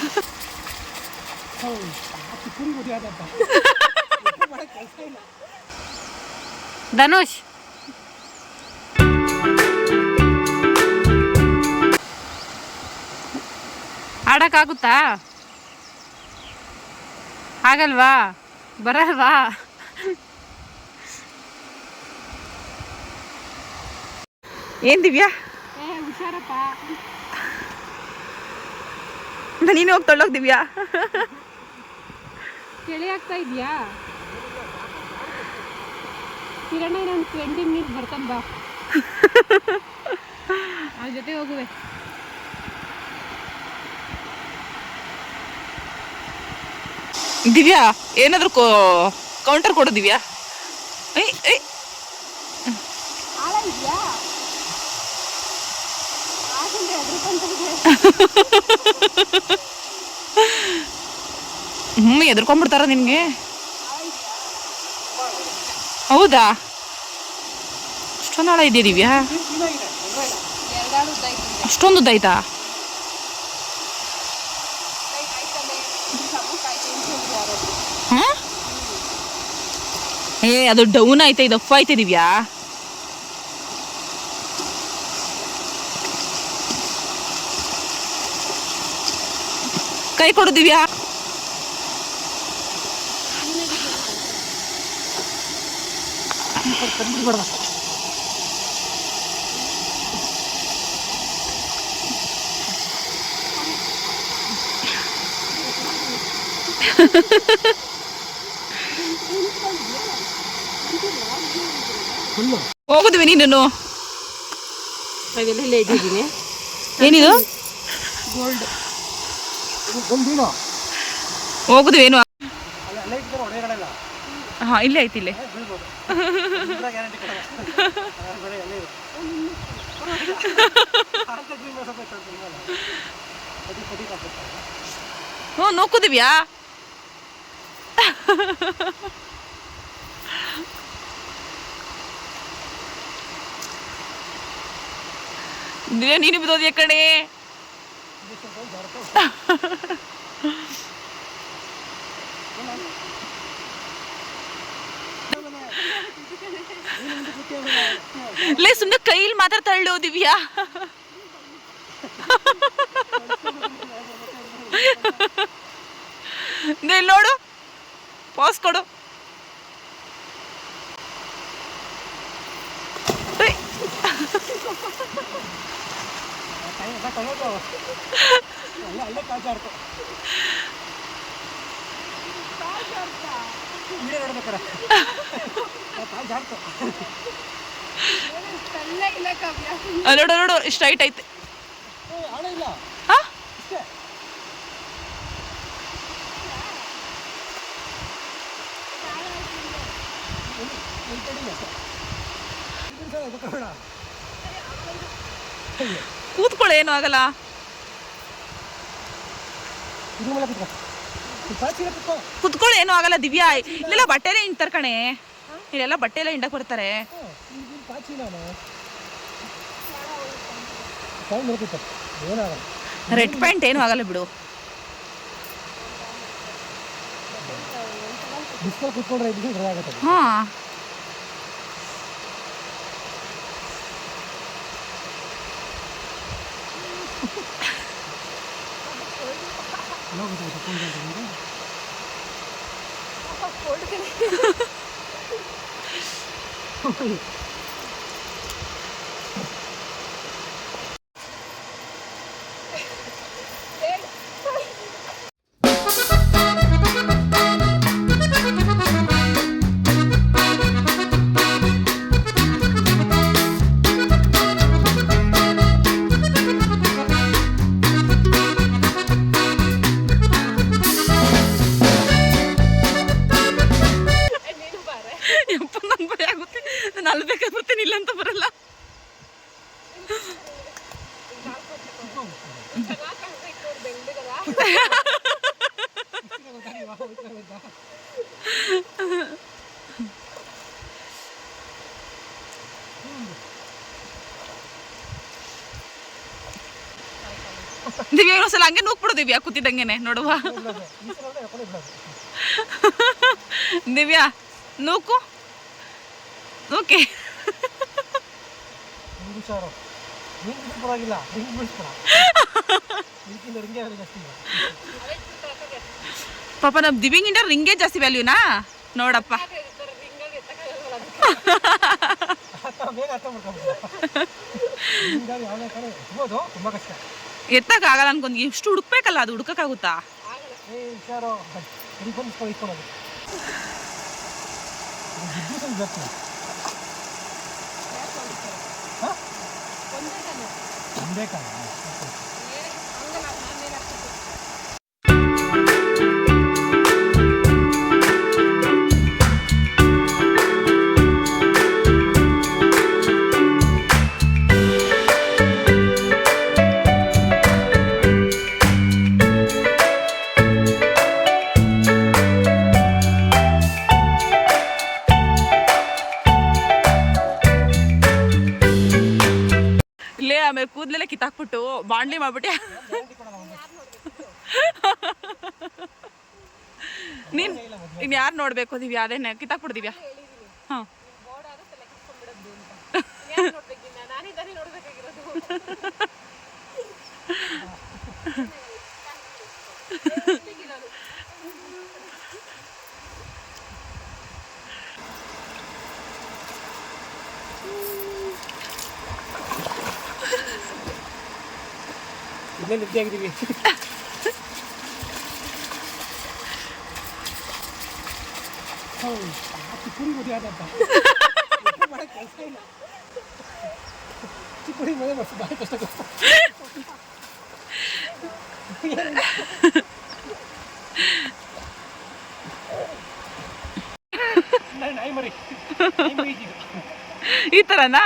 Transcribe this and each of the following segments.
ಧನುಷ್ ಆಡಕ್ಕಾಗುತ್ತಾ ಆಗಲ್ವಾ? ಬರಲ್ವಾ? ಏನ್ ದಿವ್ಯಾ? ಹುಷಾರಪ್ಪ. ನೀನು ಹೋಗಿ ತೊಳ್ಳೋಗ್ ದಿವ್ಯಾ ಚಳಿ ಆಗ್ತಾ ಇದೆಯಾ? ಕಿರಣ ಇನ್ನೊಂದು ಟ್ವೆಂಟಿ ಮಿನಿಟ್ಸ್ ಬರ್ತಾನೆ ಬಾ. ಅವ್ರ ಜೊತೆ ಹೋಗುವೆ. ದಿವ್ಯಾ ಏನಾದರೂ ಕೋ ಕೌಂಟರ್ ಕೊಡು ದಿವ್ಯಾ. ಐ ಐ ಆಳ ಇದೆಯಾ? ಆಗಂದ್ರೆ ಹ್ಞೂ ಎದ್ಕೊಂಡ್ಬಿಡ್ತಾರ ನಿಮಗೆ? ಹೌದಾ? ಅಷ್ಟೊಂದು ಇದೆಯಾ ದಿವ್ಯಾ ಅಷ್ಟೊಂದು ಆಯ್ತಾ ಹಾ? ಏ, ಅದು ಡೌನ್ ಆಯ್ತಾ ಇದು ಅಫ್ ಐತೆ ಕೈ ಕೊಡು ದಿವ್ಯಾ ಹೋಗುದಿವಿ ನೀನು ಏನಿದು? ಗೋಲ್ಡ್ ಹೋಗುದಿವೇನು ಹಾ ಇಲ್ಲೇ ಐತಿ ಇಲ್ಲೇ. ಹ್ಞೂ ನೋಕುದಿವ್ಯಾ? ದಿವ್ಯಾ ನೀನು ಬಿದ್ದೋದ್ಯಾ ಕಣೆ? ಲೇ ಸುಮ್ಮನೆ ಕೈಲಿ ಮಾತ್ರ ತಳ್ಳು ದಿವ್ಯಾ. ನೀ ಇಲ್ಲಿ ನೋಡು. ಪಾಸ್ ಕೊಡು. ನೋಡು ನೋಡು ಸ್ಟ್ರೈಟ್ ಐತೆ ಹಾ ಕೂತ್ಕೊಳ್ಳಿ ಏನು ಆಗಲ್ಲ. ಕುತ್ಕೊಳ್ಳಿ ಏನು ಆಗಲ್ಲ ದಿವ್ಯಾ. ಇಲ್ಲೆಲ್ಲ ಬಟ್ಟೆ ಹಿಂಡ್ ಕಣೆ. ಇಲ್ಲೆಲ್ಲ ಬಟ್ಟೆ ಎಲ್ಲ ಹಿಂಡಕ್ ಬರ್ತಾರೆ. ರೆಡ್ ಪ್ಯಾಂಟ್ ಏನು ಆಗಲ್ಲ ಬಿಡು. ಹಾ. 여기서 갖고 온다 그러는데? 모르겠네. ದಿವ್ಯಾ ಇನ್ನೊಂದ್ಸಲ ಹಂಗೆ ನೂಕ್ಬಿಡು ದಿವ್ಯಾ ಕೂತಿದ್ದಂಗೆನೆ ನೋಡುವ. ದಿವ್ಯಾ ನೂಕು. ಓಕೆ ಪರವಾಗಿಲ್ಲ ಪಾಪ ನಮ್ಮ ದಿವ್ಯಂಗಿಂದ ರಿಂಗೇ ಜಾಸ್ತಿ ವ್ಯಾಲ್ಯೂನಾ ನೋಡಪ್ಪ. ಅರ್ಥ ಆಗಲ್ಲ ಅನ್ಕೊಂಡ್, ಎಷ್ಟು ಹುಡುಕ್ಬೇಕಲ್ಲ ಅದು, ಹುಡುಕಕ್ಕಾಗುತ್ತಾ? ಒಂದೇ ಹುಷಾರು ಕೂದಲೆಲ್ಲ ಕಿತ್ತಾಕ್ಬಿಟ್ಟು ಬಾಂಡ್ಲಿ ಮಾಡ್ಬಿಟ್ಟೆ ನೀನ್ ಇನ್ ಯಾರು ನೋಡ್ಬೇಕು ದಿವ್ಯಾ? ಅದೇನೆ ಕಿತ್ತಾಕ್ಬಿಡು ದಿವ್ಯಾ ಹಾಂ. ಇಲ್ಲೇ ನಿದ್ದೆ ಆಗಿದ್ದೀವಿ ಚಿಕ್ಕುಡಿ ಮದುವೆ ಆದಂತ ಮಾಡಕ್ಕೆ ಕೆಲಸ ಇಲ್ಲ ಚಿಕ್ಕುಡಿ ಮದುವೆ ಮಾಡಿಸಿ ಭಾಳ ಕಷ್ಟ ಕಷ್ಟ ನಾಯಿ ಮರಿ ಈ ಥರನಾ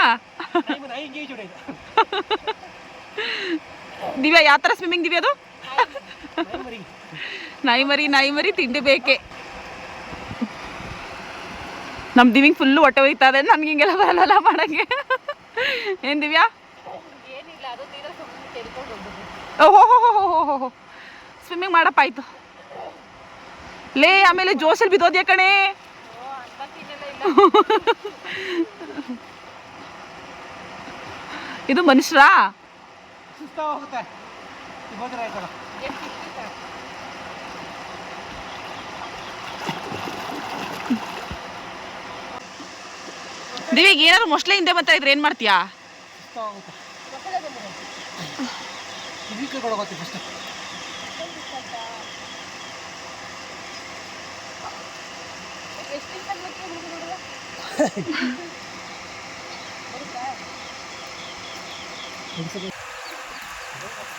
ನಾಯಿ ಗೇಜ್ ಹೊಡೆಯೋದು. ದಿವ್ಯಾ ಯಾವ ಥರ ಸ್ವಿಮ್ಮಿಂಗ್ ದಿವ್ಯಾ ಅದು? ನಾಯಿ ಮರಿ ನಾಯಿ ಮರಿ ತಿಂಡಿ ಬೇಕೆ. ನಮ್ಮ ದಿವಿಂಗ್ ಫುಲ್ಲು ಹೊಟ್ಟೆ ಹೋಯ್ತಾ ಇದೆ ನನ್ಗೆ ಹಿಂಗೆಲ್ಲ ಬರಲ್ಲ ಮಾಡಂಗೆ. ಏನ್ ದಿವ್ಯಾ? ಏನಿಲ್ಲ ಅದು ಹೋ ಸ್ವಿಮ್ಮಿಂಗ್ ಮಾಡಪ್ಪ ಆಯ್ತು. ಲೇ ಆಮೇಲೆ ಜೋಶಲ್ಲಿ ಬಿದ್ದೋದ್ಯಾ ಕಣೆ? ಇದು ಮನುಷ್ಯರಾ ಸುಸ್ತಾ ಹೋಗುತ್ತೆ ಹೋದ್ರೆ ಆಯ್ತಲ್ಲ. ದಿವಿಗೆ ಏನಾದ್ರು ಮೊಸಳೆ ಹಿಂದೆ ಬರ್ತಾ ಇದ್ರೆ ಏನ್ ಮಾಡ್ತೀಯಾ? ಸುಸ್ತಾ ಹೋಗುತ್ತೆ ಇದಕ್ಕೆ ಕೊಡೋಗುತ್ತೆ ಫಸ್ಟ್ ಎಷ್ಟು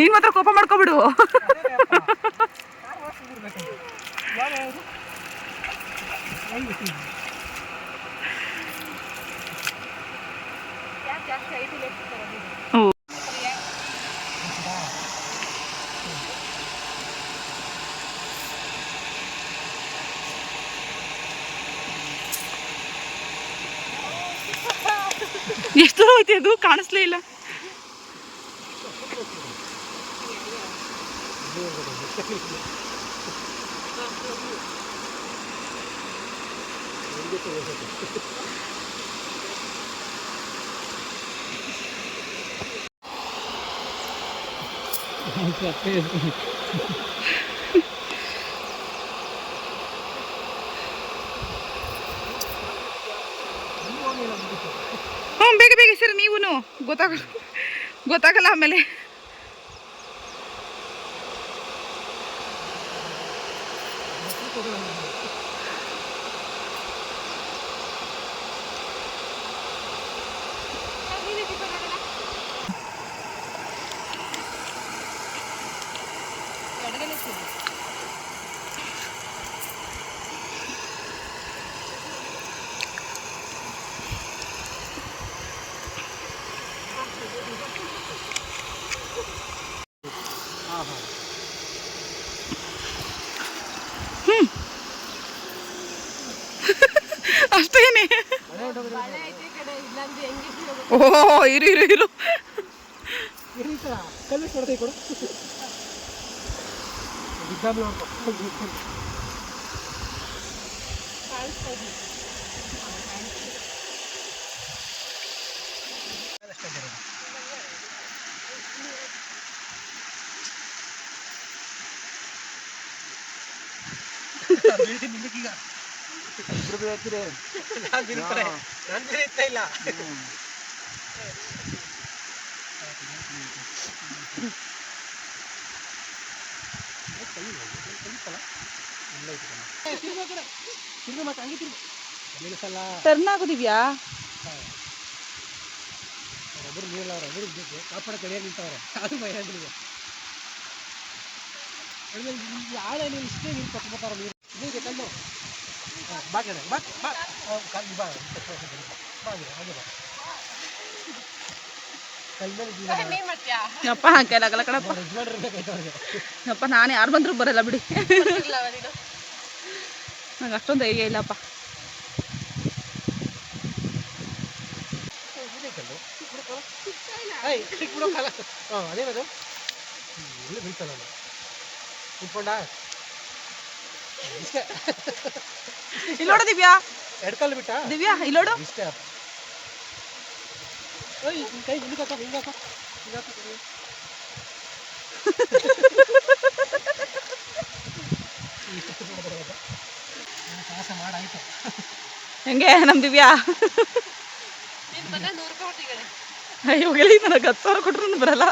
ಐದು ಮಾತ್ರ ಕೋಪ ಮಾಡ್ಕೊಬಿಡು. ಎಷ್ಟು ಹೋಯ್ತು ಅದು ಕಾಣಿಸ್ಲೇ ಇಲ್ಲ. ಹ್ಞೂ ಬೇಗ ಬೇಗ ಸರಿ ನೀವು ಗೊತ್ತಾಗ ಗೊತ್ತಾಗಲ್ಲ ಆಮೇಲೆ ಓ ಇರು ಇರು ಇರು ಈ ಥರ ಕಲ್ಲು ನಾನು ಬೀಳ್ತಾರೆ. ನಾನ್ ಬೀಳ್ತಾ ಇಲ್ಲ. ಟರ್ನ್ ಆಗೋದಿವ್ಯಾ ಒಬ್ಬರು ನೀರಲ್ಲ ಅವ್ರು ಒಬ್ಬರು ಬೇಕು ಕಾಪಾಡ ಕಡೆಯಾಗಿ ನಿಂತವ್ರೆ ಅದು ಭಯ ಆಗಿಲ್ಲ ಆಳ ನೀವು ಇಷ್ಟೇ ನೀರು ಕಟ್ಕೊತಾರ ನೀರು ನೀರಿಗೆ ಕಲ್ಲು ಬಾ ಕಲ್ ಮೇಲೆ ಜೀವನ ಮಾಡು. ಏನ್ ಮಾಡ್ತೀಯಾ ಯಪ್ಪ ಕೈಲಾಗಲ್ಲ ಯಾರು ಬಂದರೂ ಬರಲ್ಲ ಬಿಡಿ. ನಂಗೆ ಅಷ್ಟೊಂದು ಧೈರ್ಯ ಇಲ್ಲಪ್ಪ. ಅದೇನದು ಇಲ್ಲಿ ಬೀಳ್ತಲ್ಲ ನಾನು ಇಲ್ಲೋಡು ದಿವ್ಯಾ. ಎರಡು ಕಲ್ಲು ಬಿಟ್ಟ? ದಿವ್ಯಾ ಇಲ್ಲೋಡು ಇಷ್ಟೇ ಓಯ್ ನಿನ್ ಕೈ ಹಿಂಗೆ ಹಾಕ ಹಾಕ. ಹಾಕ ನಮ್ಮ ದಿವ್ಯಾ? ಗೆಳಿ ನನಗೆ ಹತ್ತು ಸಾವಿರ ಕೊಟ್ರು ಬರಲ್ಲ.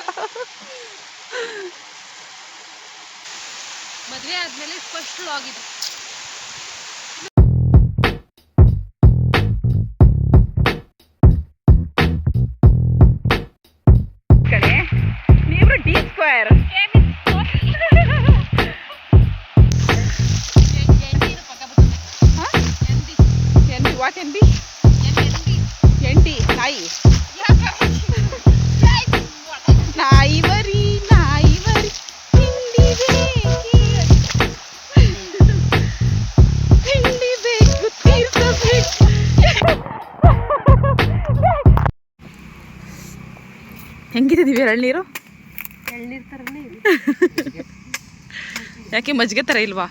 ಮದ್ವೆ ಆದ್ಮೇಲೆ ಫಸ್ಟ್ ಲಾಗ್ ಇದು. ನೀವು ಡಿ ಸ್ಕ್ವೇರ್ ಪಕ್ಕ ಬರ್ತದೆ ಎಂದಿ N what N B N ಎಂದಿ N T ನಾಯಿ ನಾಯಿ ಮರಿ ನಾಯಿ ಮರಿ ತಿಂಡಿ ಬೇಕಿ ತಿಂಡಿ ಬೇಕು ತೀರ್ಸಬೇಕು ಹೆಂಗಿದೆ ದಿವ್ಯ ಎಳ್ನೀರು ಎಳ್ನೀರ್ ಥರನೇ ಇದೆ. ಯಾಕೆ ಮಜ್ಜಿಗೆ ಥರ ಇಲ್ವಾ?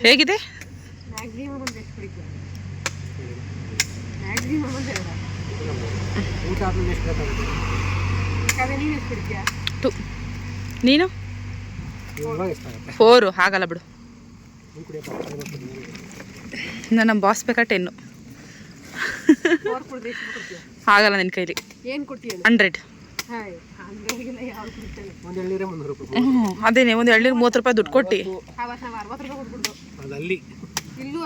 ಹೇಗಿದೆ? ಟು. ನೀನು? ಫೋರು. ಹಾಗಲ್ಲ ಬಿಡು. ಇನ್ನು ನಮ್ಮ ಬಾಸ್ ಬೇಕಾ ಟೆನ್ನು ಆಗಲ್ಲ ನಿನ್ನ ಕೈಲಿ. ಏನು ಕೊಡ್ತೀಯ ಹಂಡ್ರೆಡ್ ಅದೇನೆ ಒಂದು ಎಳ್ನೀರು ಮೂವತ್ತು ರೂಪಾಯಿ ದುಡ್ಡು ಕೊಟ್ಟು. ಅವತ್ತು ನಾವು ಅರವತ್ತು ರೂಪಾಯಿ ಕೊಟ್ಬಿಟ್ಟು ಅದು ಅಲ್ಲಿ. ಇಲ್ಲೂ